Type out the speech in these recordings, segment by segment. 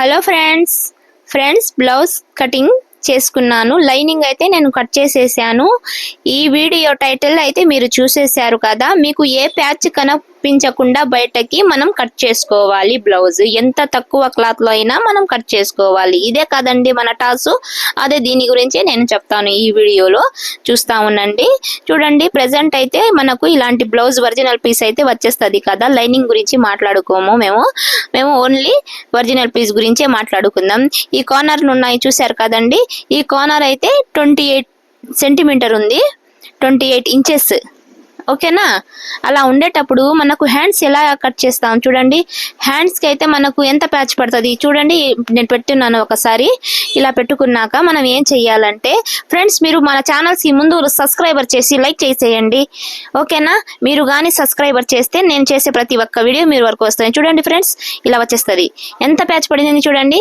Hello friends friends blouse cutting చేసుకున్నాను. Lining అయితే నేను కట్ చేసేసాను. ఈ వీడియో టైటిల్ అయితే మీరు చూసేశారు కదా. మీకు ఏ ప్యాచ్ కనిపించకుండా బయటకి మనం కట్ చేసుకోవాలి బ్లౌజ్ ఎంత తక్కువ క్లాత్లో అయినా మనం కట్ చేసుకోవాలి. ఇదే కాదండి మన టాసు అదే దీని గురించి నేను చెప్తాను ఈ వీడియోలో. చూస్తా ఉండండి. చూడండి ప్రెసెంట్ అయితే మనకు ఇలాంటి బ్లౌజ్ ఒరిజినల్ పీస్ అయితే వచ్చేస్తుంది కదా. లైనింగ్ గురించి మాట్లాడుకోము మేము. మేము ఓన్లీ ఒరిజినల్ పీస్ గురించే మాట్లాడుకుందాం. ఈ కార్నర్లు ఉన్నాయి చూశారు కదండి. ఈ కార్నర్ అయితే ట్వంటీ ఎయిట్ సెంటీమీటర్ ఉంది. ట్వంటీ ఎయిట్ ఇంచెస్ ఓకేనా? అలా ఉండేటప్పుడు మనకు హ్యాండ్స్ ఎలా కట్ చేస్తాం చూడండి. హ్యాండ్స్కి అయితే మనకు ఎంత ప్యాచ్ పడుతుంది? చూడండి నేను పెట్టున్నాను ఒకసారి. ఇలా పెట్టుకున్నాక మనం ఏం చెయ్యాలంటే ఫ్రెండ్స్ మీరు మన ఛానల్స్కి ముందు సబ్స్క్రైబర్ చేసి లైక్ చేసేయండి. ఓకేనా? మీరు కానీ సబ్స్క్రైబర్ చేస్తే నేను చేసే ప్రతి ఒక్క వీడియో మీరు వరకు వస్తుంది చూడండి ఫ్రెండ్స్ ఇలా వచ్చేస్తుంది. ఎంత ప్యాచ్ పడింది చూడండి.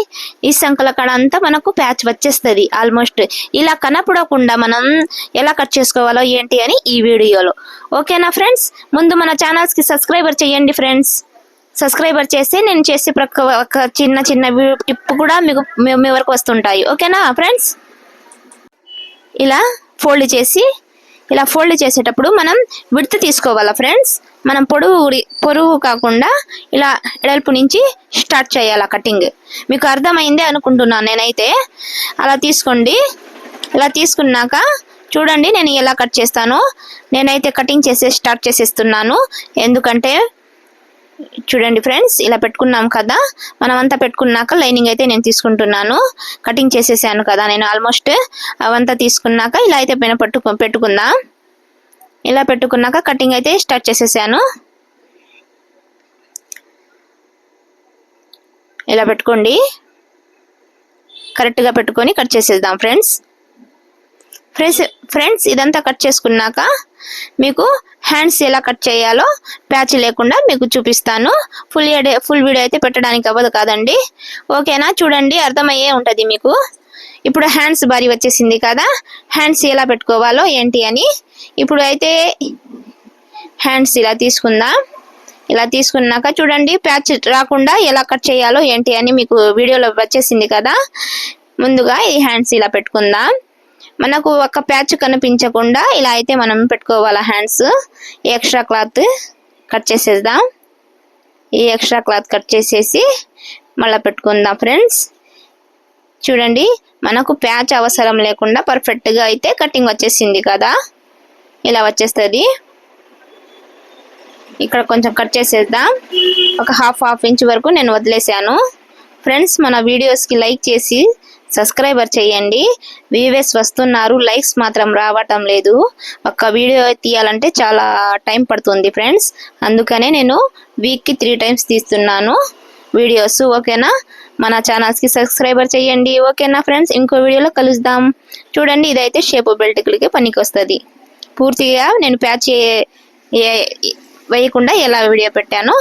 ఈ సంకల కాడ అంతా మనకు ప్యాచ్ వచ్చేస్తుంది ఆల్మోస్ట్ ఇలా కనపడకుండా మనం ఎలా కట్ చేసుకోవాలో ఏంటి అని ఈ వీడియోలో ఓకేనా ఫ్రెండ్స్? ముందు మన ఛానల్స్కి సబ్స్క్రైబర్ చేయండి ఫ్రెండ్స్. సబ్స్క్రైబర్ చేస్తే నేను చేసే ప్రక్క ఒక చిన్న చిన్న టిప్ కూడా మీకు మీ- వరకు వస్తుంటాయి. ఓకేనా ఫ్రెండ్స్? ఇలా ఫోల్డ్ చేసి ఇలా ఫోల్డ్ చేసేటప్పుడు మనం విడత తీసుకోవాలా ఫ్రెండ్స్? మనం పొడవు ఉడి- కాకుండా ఇలా ఎడల్పు నుంచి స్టార్ట్ చేయాలి కటింగ్. మీకు అర్థమైందే అనుకుంటున్నాను నేనైతే. అలా తీసుకోండి. ఇలా తీసుకున్నాక చూడండి నేను ఎలా కట్ చేస్తానో. నేనైతే కటింగ్ చేసే స్టార్ట్ చేసేస్తున్నాను. ఎందుకంటే చూడండి ఫ్రెండ్స్ ఇలా పెట్టుకున్నాం కదా. మనం అంతా పెట్టుకున్నాక లైనింగ్ అయితే నేను తీసుకుంటున్నాను. కటింగ్ చేసేసాను కదా నేను ఆల్మోస్ట్ అవంతా తీసుకున్నాక ఇలా అయితే పైన పట్టుకు పెట్టుకుందాం. ఇలా పెట్టుకున్నాక కటింగ్ అయితే స్టార్ట్ చేసేసాను. ఇలా పెట్టుకోండి. కరెక్ట్గా పెట్టుకొని కట్ చేసేద్దాం ఫ్రెండ్స్. ఫ్రెండ్స్ ఫ్రెండ్స్ ఇదంతా కట్ చేసుకున్నాక మీకు హ్యాండ్స్ ఎలా కట్ చేయాలో ప్యాచ్ లేకుండా మీకు చూపిస్తాను. ఫుల్ ఫుల్ వీడియో అయితే పెట్టడానికి అవ్వదు కాదండి. ఓకేనా? చూడండి అర్థమయ్యే ఉంటుంది మీకు. ఇప్పుడు హ్యాండ్స్ భారీ వచ్చేసింది కదా. హ్యాండ్స్ ఎలా పెట్టుకోవాలో ఏంటి అని. ఇప్పుడు అయితే హ్యాండ్స్ ఇలా తీసుకుందాం. ఇలా తీసుకున్నాక చూడండి ప్యాచ్ రాకుండా ఎలా కట్ చేయాలో ఏంటి అని మీకు వీడియోలో వచ్చేసింది కదా. ముందుగా ఈ హ్యాండ్స్ ఇలా పెట్టుకుందాం. మనకు ఒక ప్యాచ్ కనిపించకుండా ఇలా అయితే మనం పెట్టుకోవాలి హ్యాండ్స్. ఈ ఎక్స్ట్రా క్లాత్ కట్ చేసేద్దాం. ఈ ఎక్స్ట్రా క్లాత్ కట్ చేసేసి మళ్ళీ పెట్టుకుందాం ఫ్రెండ్స్. చూడండి మనకు ప్యాచ్ అవసరం లేకుండా పర్ఫెక్ట్గా అయితే కటింగ్ వచ్చేసింది కదా. ఇలా వచ్చేస్తుంది. ఇక్కడ కొంచెం కట్ చేసేద్దాం. ఒక హాఫ్ హాఫ్ ఇంచ్ వరకు నేను వదిలేసాను. ఫ్రెండ్స్ మన వీడియోస్కి లైక్ చేసి సబ్స్క్రైబర్ చేయండి. వ్యూవర్స్ వస్తున్నారు లైక్స్ మాత్రం రావటం లేదు. ఒక్క వీడియో తీయాలంటే చాలా టైం పడుతుంది ఫ్రెండ్స్. అందుకనే నేను వీక్కి త్రీ టైమ్స్ తీస్తున్నాను వీడియోస్. ఓకేనా? మన ఛానల్స్కి సబ్స్క్రైబర్ చేయండి. ఓకేనా ఫ్రెండ్స్? ఇంకో వీడియోలో కలుద్దాం. చూడండి ఇదైతే షేప్ బెల్ట్కి పనికి వస్తుంది పూర్తిగా నేను ప్యాచ్ వేయకుండా ఎలా వీడియో పెట్టానో